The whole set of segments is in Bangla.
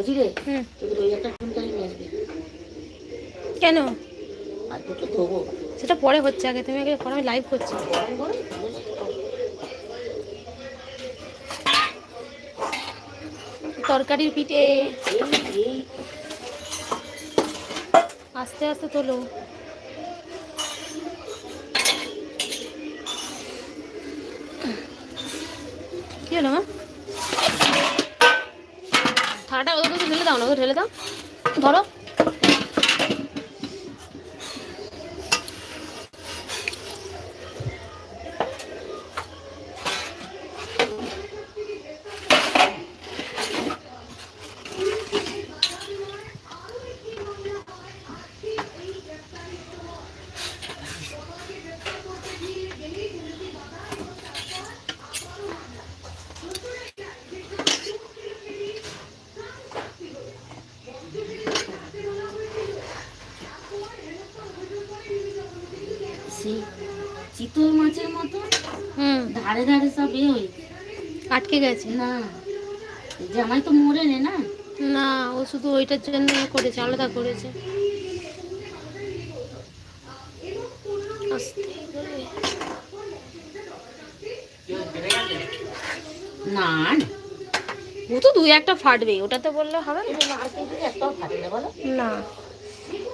বুঝি রে তোদের ওই একটা চুনকালি নিয়ে আসবি। কেন? আর ধোবো সেটা পরে হচ্ছে আগে তুমি আগে করো আমি লাইভ করছি। তরকারির পিঠে। আস্তে আস্তে তোলো কি হলো মা থালাটা ওদের ওদের ঢেলে দাও। ধরো সেই চিতল মাছের মতো হুম ধারে ধারে সব এ হয়ে আটকে গেছে না। জামাই তো মরে নে? না না ও শুধু ওইটার জন্য করেছে আলাদা করেছে। না। ও তো দুই একটা ফাটবে ওটাতে বললে হবে না?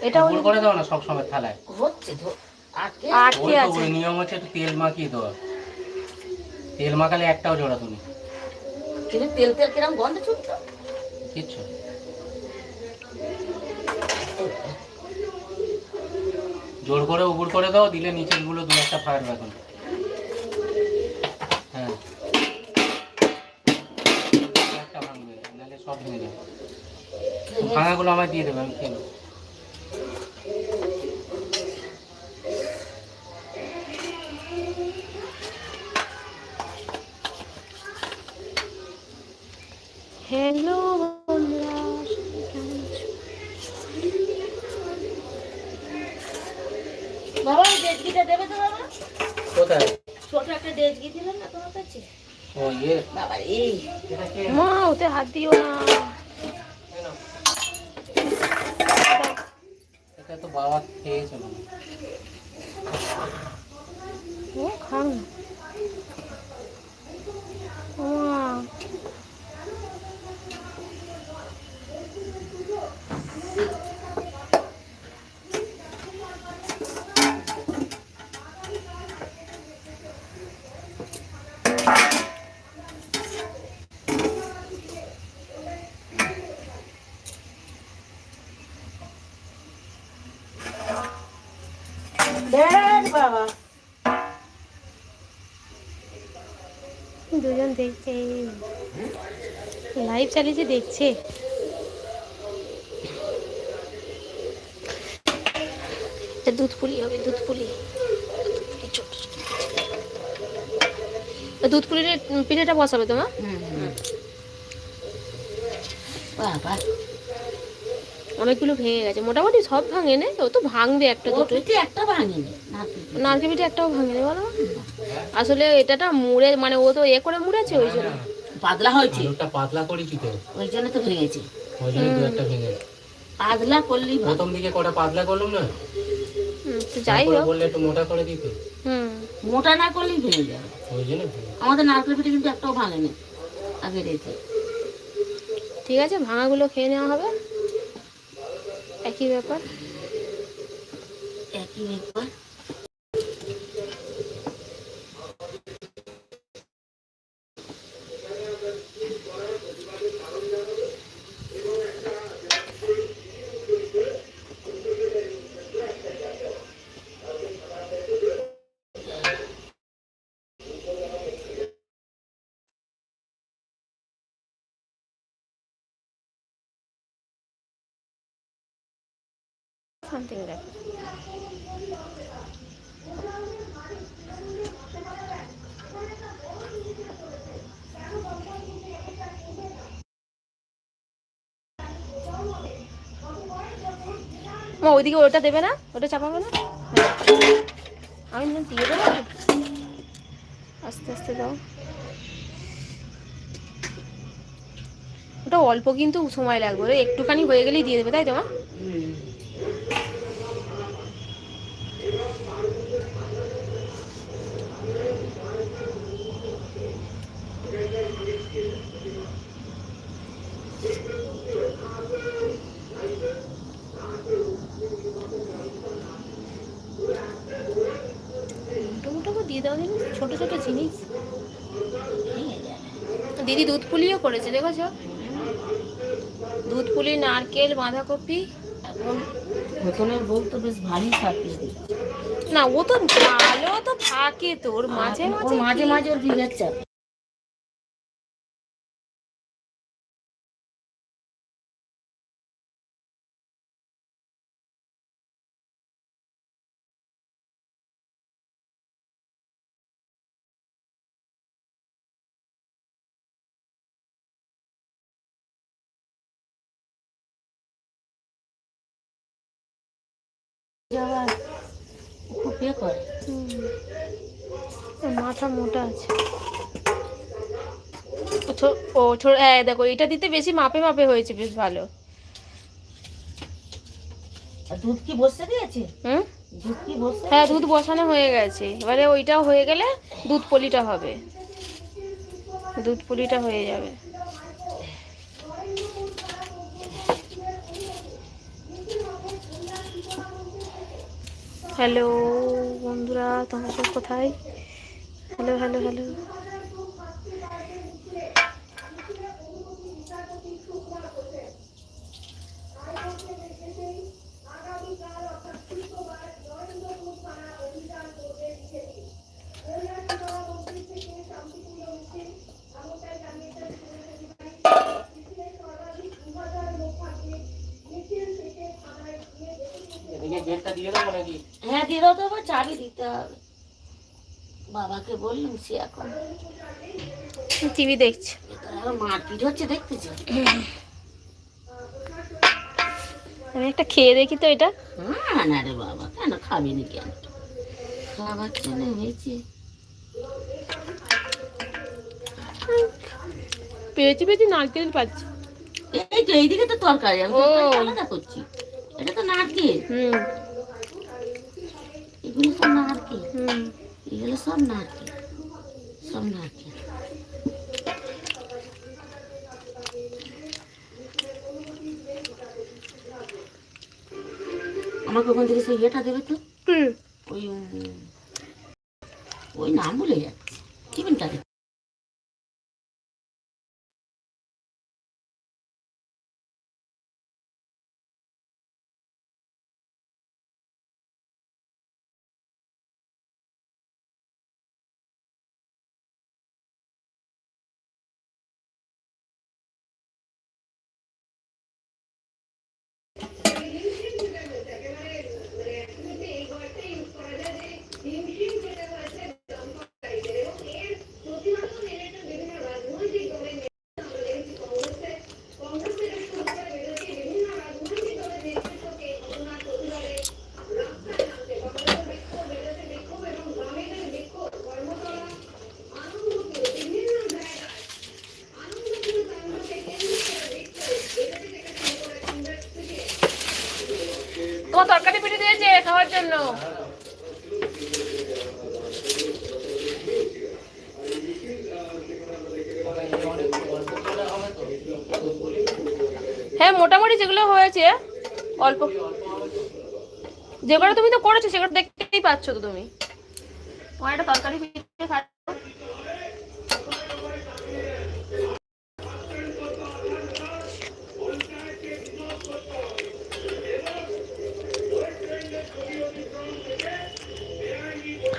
এটা ওই করে দাও না সব সময় থালায়। হচ্ছে ধো- আটকে আটকে আছে। নিয়ম হচ্ছে তেল মাখিয়ে দেওয়া তেল মাখালে একটাও জোড়া তুমি। কিন্তু তেল তেল কিরম গন্ধ ছুটতো কিচ্ছু জোর করে উপর করে দাও দিলে নিচেরগুলো দু একটা ফাটবে এখন। হ্যাঁ। একটা ভাঙবে নাহলে সব ভেঙে যাবে। ভাঙাগুলো আমায় দিয়ে দেবে আমি খেয়ে নেব। মা ওতে হাত দিও না এটা তো বাবা খেয়েছে মনে হয়। ও খাও না ও মা। দেখ বাবা দুজন দেখছে লাইভ চালিয়েছে দেখছে। এটা দুধ পুলি হবে, দুধ পুলি। ছোট। দুধ পুলির পিঠেটা বসাবে তোমার বাবা অনেকগুলো ভেঙে গেছে। মোটামুটি সব ভাঙে নে ও তো ভাঙবে একটা ও দুটো। পিঠে একটা ভাঙেনি না পিঠে। নারকেল পিঠে একটাও ভাঙে নে বলো আসলে এটাটা মুড়ে মানে ও তো এ করে মুড়েছে ওই জন্য। পাতলা হয়েছে। আলুটা পাতলা করেছি তো। ওই জন্য তো ভেঙেছে। ওই জন্য দু একটা ভেঙে পাতলা করলেই ভালো। প্রথম দিকে কটা পাতলা করলাম না? হুম, তো যাই হোক। বললে একটু মোটা করে দিতে। হুম। মোটা না করলেই ভেঙে যাবে ওই জন্য আমাদের নারকেল পিঠে কিন্তু একটাও ভাঙেনি আগে রেখে ঠিক আছে ভাঙাগুলো খেয়ে নেওয়া হবে। একই ব্যাপার? একই ব্যাপার। সামথিং দেখ মা, ওইদিকে ওটা দেবে না? ওটা চাপাবে না? আমি দিয়ে দেবো আস্তে আস্তে দাও। ওটা অল্প কিন্তু সময় লাগবে। একটুখানি হয়ে গেলেই দিয়ে দেবে, তাই তো মা হুম। মোটো মোটো করে দিয়ে দেওয়া জিনিস ছোট ছোট জিনিস ভেঙে যাবে। দিদি দুধ পুলিও করেছে দেখেছ? দুধ পুলি নারকেল বাঁধাকপি এখন নতুনের বউ তো বেশ ভারী সার্ভিস দিচ্ছে। না ও তো ভালো তো থাকে তোর মাঝে মাঝে মাঝে মাঝে ওর চাপ। আবার খুব ইয়ে করে। মাথা মোটা আছে। ও হ্যাঁ দেখো এটা দিতে বেশি মাপে মাপে হয়েছে বেশ ভালো। দুধ কি বসতে দিয়েছে? হুম? দুধ কি বসতে হ্যাঁ দুধ বসানো হয়ে গেছে। এবারে ওইটাও হয়ে গেলে দুধ পলিটা হবে। দুধ পলিটা হয়ে যাবে। হ্যালো বন্ধুরা তোমরা সব কোথায়? হ্যালো হ্যালো হ্যালো এদিকে গেটটা দিয়ে দেবো নাকি হ্যাঁ দিয়ে দাও তো আবার চাবি দিতে হবে বাবাকে বললাম এখন। টিভি দেখছি। মারপিট হচ্ছে দেখতেছি। আমি একটা খেয়ে দেখি তো এটা। হ্যাঁ না রে বাবা কেন খাবি নি কেন? খাবার জন্য হয়েছে? পেয়েছি পেয়েছি নারকেল পাচ্ছি। এই তো এইদিকে তো তরকারি আমি। আলাদা করছি। এটা তো নারকেল। হুম। এগুলো সব নারকেল। হুম। এগুলো সব নারকেল। নারকেল আমাকে ওখান থেকে সেই ইয়েটা দেবে তো? ওই ওই নাম বলে যাচ্ছে টিফিনটা দেবে তোমার তরকারি পিঠে দিয়েছে খাওয়ার জন্য। হ্যাঁ মোটামুটি যেগুলো হয়েছে, অল্প। যেগুলো তুমি তো করেছ, সেগুলো দেখতেই পাচ্ছ তো তুমি। তোমার একটা তরকারি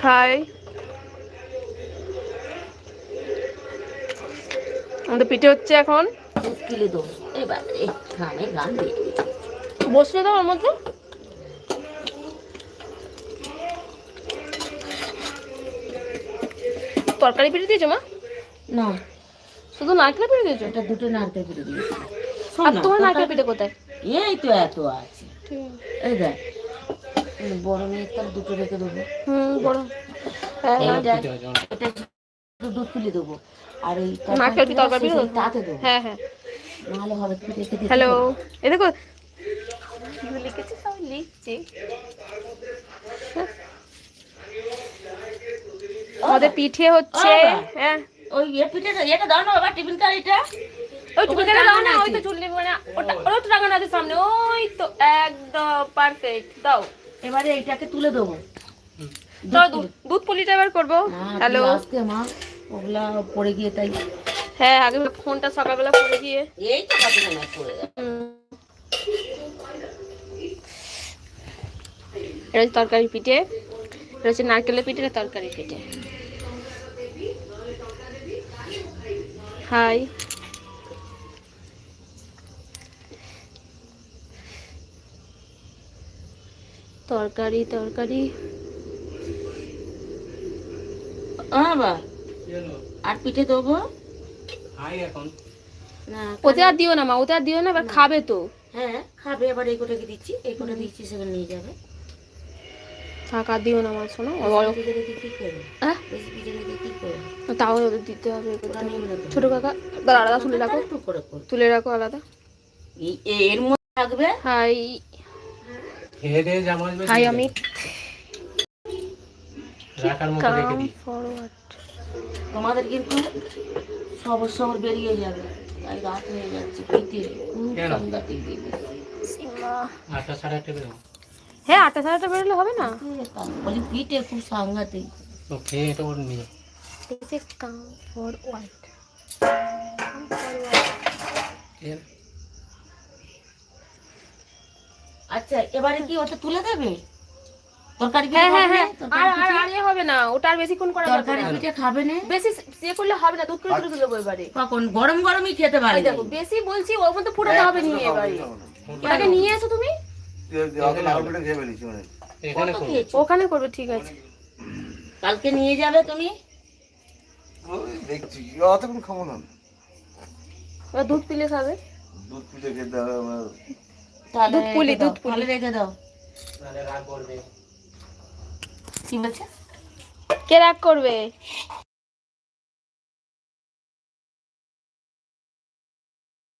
খাই আমাদের পিঠে হচ্ছে এখন। বসলে তো ওর মধ্যে। তরকারি পিঠে দিয়েছ মা? না। শুধু নারকেল পিঠে দিয়েছ? এটা দুটো নারকেল পিঠে দিয়েছি। আর তোমার নারকেল পিঠে কোথায়? এই তো এত আছে। এই দেখ। বড় মেয়ের তার দুটো রেখে দেবো। হুম বড়। হ্যাঁ হ্যাঁ। পিঠে। এটা দুধ তুলে দেবো। আর নারকেল কি তরকারি? সেই তাতে দেবো। হ্যাঁ হ্যাঁ। নাহলে হবে তুই রেখে হ্যালো। এ দেখো। লিখেছি সব লিখছি আমাদের পিঠে হচ্ছে হ্যাঁ। ওই ইয়ে এটা দাও না বাবা টিফিন কারিটা ওই দাও না ওই তো আছে। চুল না। ওটা ওটা তো টাঙানো আছে সামনে ওই তো একদম পারফেক্ট দাও। এবারে এইটাকে তুলে দেবো। দুধ। পুলিটা এবার করব। হ্যালো। আজকে মা ওগুলা পড়ে গিয়ে তাই। হ্যাঁ আগে ফোনটা সকালবেলা করে গিয়ে। এই তো কতক্ষণ পড়ে এটা হচ্ছে তরকারি পিঠে। এটা হচ্ছে নারকেলের পিঠে তরকারি পিঠে। হাই। তরকারি তরকারি। হ্যাঁ বা কি হলো? আর পিঠে দেবো? খাই এখন। না ওতে আর দিও না মা ওতে আর দিও না এবার খাবে তো। হ্যাঁ খাবে এবার এই কোটাকে দিচ্ছি? এই কোটা দিচ্ছি সেখানে নিয়ে যাবে। থাক দিও না আমার শোনো। হ্যাঁ? তাও ওদের দিতে হবে। ছোট কাকা আলাদা তুলে রাখো। তুলে রাখো আলাদা। এর মধ্যে থাকবে? হাই খেয়ে দিয়ে যা মজবে হাই অমিত। তোমাদের কিন্তু সবর সবর বেরিয়ে যাবে। তাই রাত হয়ে যাচ্ছে পিঠে খুব সাংঘাতিক দিবে আটটা সাড়ে আটটা বেরো হ্যাঁ আটটা সাড়ে আটটা বেরোলে হবে না? বলি পিঠে খুব সাংঘাতিক। তো খেয়ে এটা ওর নিয়ে। কাম খেয়ে নে। আচ্ছা এবারে কি ওটা তুলে দেবে? তরকারি হ্যাঁ হ্যাঁ হ্যাঁ। না? আর আর আর ইয়ে হবে না ওটা আর বেশিক্ষণ করা যাবে তরকারি পিঠে খাবে না? বেশি সে করলে হবে না দুধ করে তুলে তুলে দেবো এবারে। কখন? গরম গরমই খেতে দেখো বেশি বলছি ওর মধ্যে ফুটাতে হবে নিয়ে এবারে। এটাকে নিয়ে এসো তুমি। খেয়েছো? ওখানে করবে ঠিক আছে। কালকে নিয়ে যাবে তুমি? দেখছি অতক্ষণ খাব না। দুধ পিলে খাবে। দুধ পিঠে খেতে হবে দুধ পুলি, রেখে দাও, দুধ পুলি। রেখে দাও। নাহলে রাগ করবে। কি বলছে? কে রাগ করবে?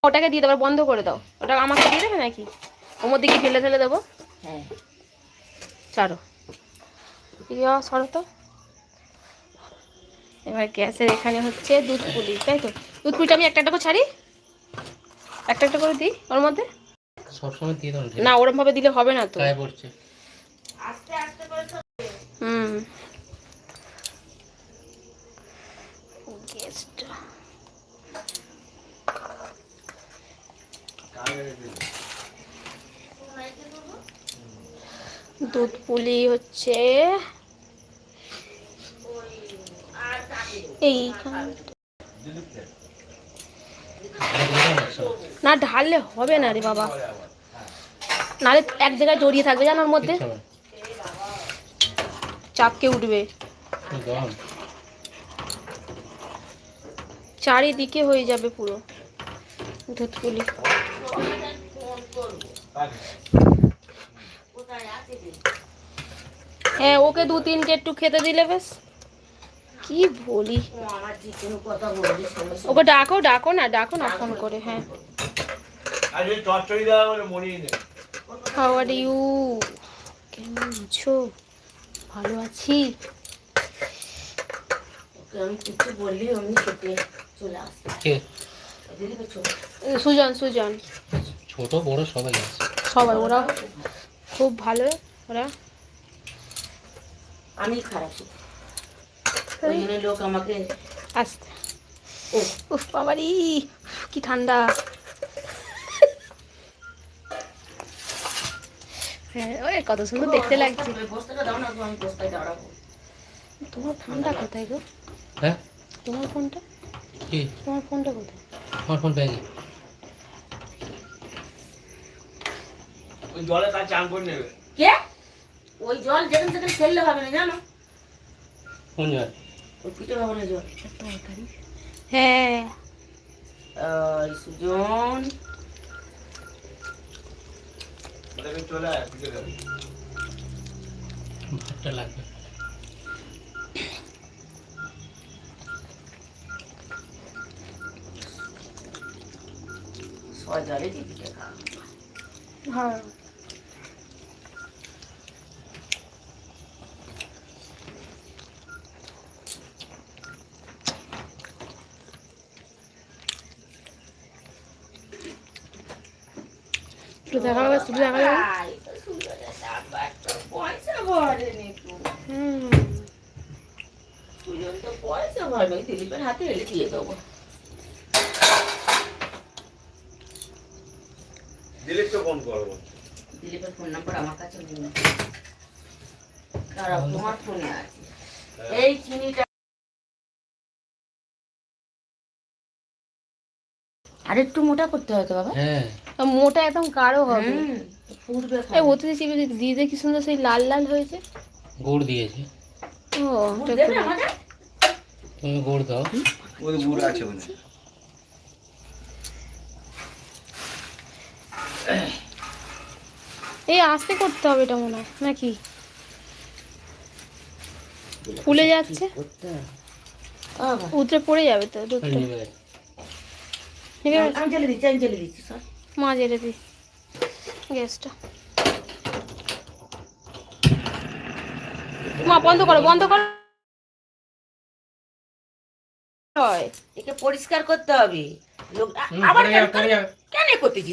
ওটাকে দিয়ে দেবার বন্ধ করে দাও। ওটা আমাকে দিয়ে দেবে নাকি? ওর মধ্যে কি ফেলে ফেলে দেবো? হ্যাঁ। ছাড়ো। ইয়া সরো তো। এবার গ্যাসের এখানে হচ্ছে দুধ পুলি তাই তো? দুধ পুলিটা আমি একটা একটা করে ছাড়ি। একটা একটা করে দিই ওর মধ্যে। সবসময় দিয়ে দাও না ওরম ভাবে দিলে হবে না তো। পড়ছে। হুম। গ্যাসটা দুধ পুলি হচ্ছে এইখানে না ঢাললে হবে না রে বাবা। নাহলে এক জায়গায় জড়িয়ে থাকবে জানো ওর মধ্যে? চাপকে উঠবে। চারিদিকে হয়ে যাবে পুরো দুধপুলি হ্যাঁ ওকে দু তিনটে একটু খেতে দিলে বেশ। কি বলি? ওকে ডাকো ডাকো না ডাকো না ফোন করে হ্যাঁ। হাউ আর ইউ কেমন আছো? ভালো আছি। সুজন সুজন। ছোট বড় সবাই সবাই ওরা খুব ভালো ওরা। আমি খারাপ। ওই জন্য লোক আমাকে আসতে। উফ বাবারি কি ঠান্ডা। হ্যাঁ ওই কত সুন্দর দেখতে লাগছে। তোমার ফোনটা কোথায় গো? হ্যাঁ? তোমার ফোনটা? কি? তোমার ফোনটা কোথায়? আমার ফোন ব্যাগে। কে? ওই জল যেখানে সেখানে ফেললে হবে না জানো? কোন জল? হ্যাঁ। সুজন। ভাতটা লাগবে। দিদিকে হ্যাঁ। দেখা শুধু দেখা পয়সা দিলীপের হাতে এলে দিয়ে দেবো। ফোন করব দিলীপের ফোন নাম্বার আমার কাছে নেই। দাঁড়াও তোমার ফোনে আছে। এই চিনিটা আর একটু মোটা করতে হবে তো বাবা। হ্যাঁ। মোটা একদম গাঢ় হবে। এই ওতে চিপে দিয়ে দিয়ে কি সুন্দর সেই লাল লাল হয়েছে? গুড় দিয়েছে। ও ওটা দেবে আমাদের? তুমি গুড় দাও। ওই বুড়ো আছে ওখানে। এই আস্তে করতে হবে এটা মনে হয় নাকি? ফুলে যাচ্ছে। উতরে পড়ে যাবে তো দুধটা। ঠিক আছে আমি জেলে দিচ্ছি আমি জেলে দিচ্ছি সর। মা জেলে দি গ্যাসটা। মা বন্ধ করো বন্ধ করো। একে পরিষ্কার করতে হবে। লোক আবার। কেন করতেছি?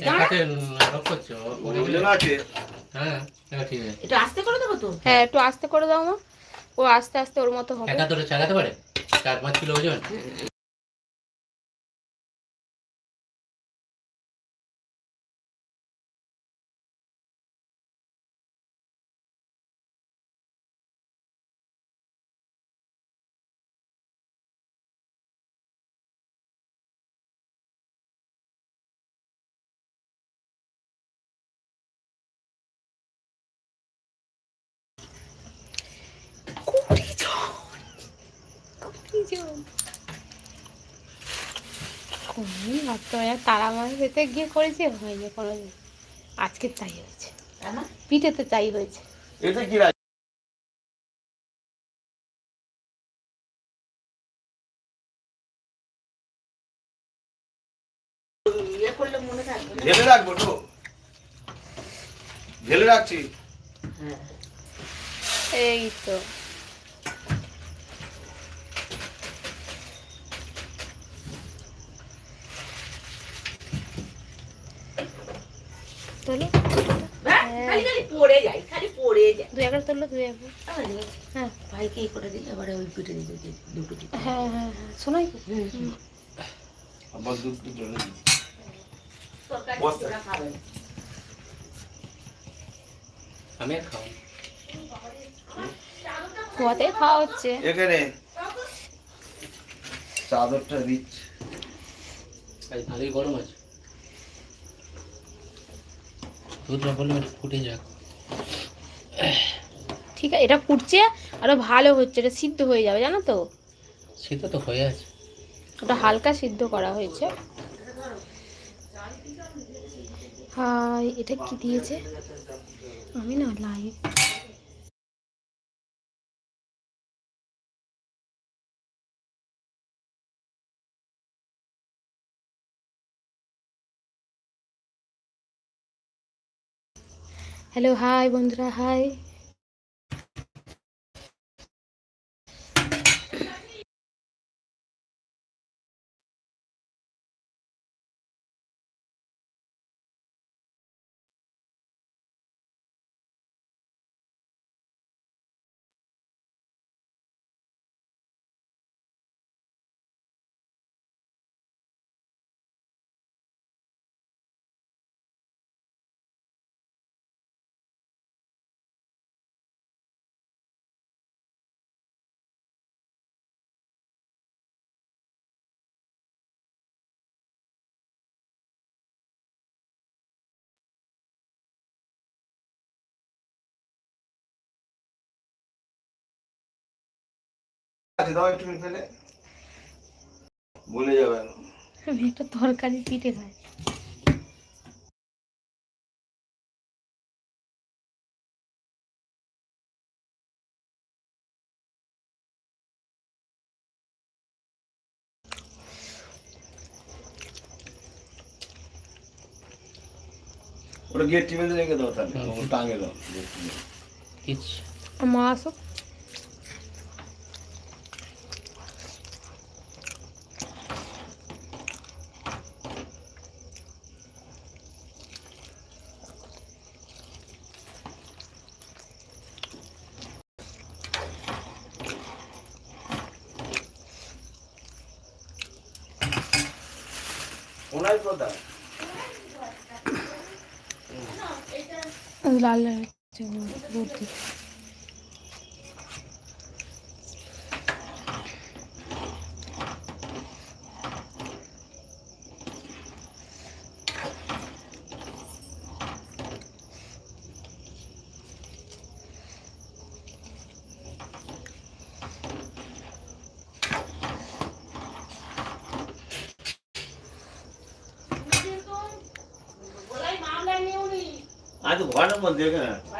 হ্যাঁ এটা ঠিক আছে। এটা আস্তে করে দেবো তো। হ্যাঁ একটু আস্তে করে দাও মা। ও আস্তে আস্তে ওর মতো হবে। একা চালাতে পারে চার পাঁচ কিলো ওজন। ভাবতে তারা মাছ পেতে গিয়ে করেছে? হয়নি কোনোদিন। আজকে তাই হয়েছে। পিঠেতে তাই হয়েছে। এটা কি রাখ ইয়ে করলে থাকবে না। ঢেলে রাখব তো? ঢেলে রাখছি। হ্যাঁ। এই তো। তোলো ব্যাস, খালি খালি পড়ে যাই খালি পড়ে যাই দুই একবার তোলো দুই একবার হ্যাঁ। ভাইকে এই করে দিলে? ওই পিঠে দিতে দিতে দুটো হ্যাঁ হ্যাঁ হ্যাঁ। শোনাই হুম, হুম। আবার দুধ দুধ। আমি আর খাও খোয়াতে খাওয়া হচ্ছে। এখানে চাদরটা দিচ্ছি ভালোই গরম আছে। ফুটে যাক। ঠিক আছে এটা ফুটছে আরও ভালো হচ্ছে এটা সিদ্ধ হয়ে যাবে জানো তো? সিদ্ধ তো হয়ে আছে। ওটা হালকা সিদ্ধ করা হয়েছে। হাই এটা কি দিয়েছে? আমি না লাইভ হ্যালো হাই বন্ধুরা হাই আছে দাও একটু ফেলে বলে যাবে না আমি একটা তরকারি পিঠে খাই। ওটা গেট টিপে রেখে দাও তাহলে ও টাঙে দাও। গেট টিপে। কিচ্ছু মা আসুক। লাল লাল হচ্ছে, রোদ দিচ্ছে। বলাই মামলা নিয়ে